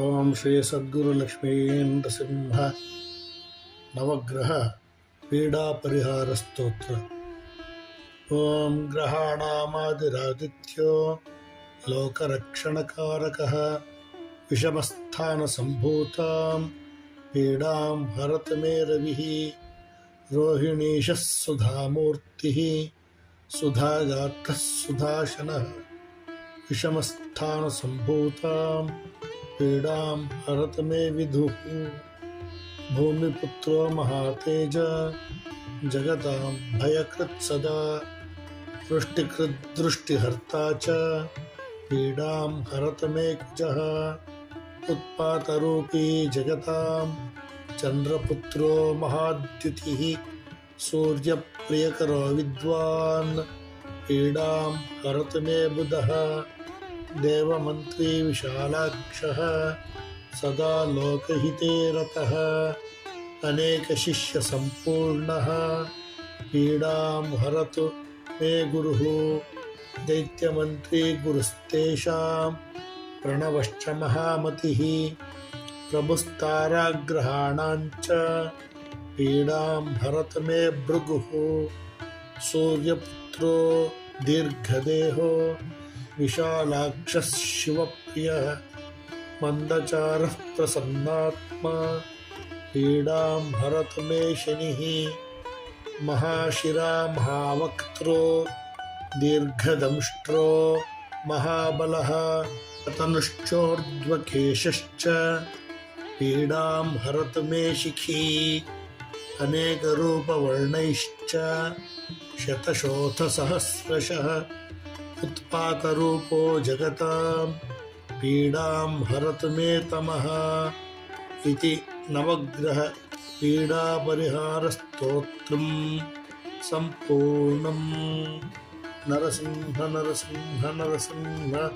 ओम श्री सद्गुरु सिंह। नवग्रह पीड़ा परिहार स्त्रोत्र ओम ग्रहाणामादिरादित्यो लोकरक्षणकारकः। विषमस्थानसम्भूतां पीडां भरत मे रवि रोहिणीश सुधा मूर्ति सुधा गात्र सुधाशन। विषमस्थान संभूतां पीडां हरत मे विदुः भूमिपुत्रो महातेज, जगतां भयकृत् सदा वृष्टिकृद्दृष्टिहर्ता च हरत मे कुजः, उत्पातरूपी जगतां चन्द्रपुत्रो महाद्युतिः, सूर्यप्रियकरो विद्वान् पीडां हरत मे बुधः। देवमन्त्री विशालाक्षः सदा लोकहिते रतः। अनेकशिष्यसम्पूर्णः पीडां हरतु मे गुरुः। दैत्यमन्त्री गुरुस्तेषां प्रणवश्च महामतिः। प्रभुस्ताराग्रहाणाञ्च पीडां हरत मे भृगुः। सूर्यपुत्रो दीर्घदेहो। विशालाक्षः शिवप्रियः मन्दचारः प्रसन्नात्मा पीडां हरत मे शनिः महाशिरा महावक्त्रो दीर्घदंष्ट्रो, महाबलः, तनुश्चोर्ध्वकेशश्च पीडां हरत मे शिखी अनेकरूपवर्णैश्च, शतशोथसहस्रशः उत्पातरूपो जगतां पीडां हरत मे तमः इति नवग्रह पीडापरिहारस्तोत्रं सम्पूर्णम्। नरसिंह नरसिंह नरसिंह।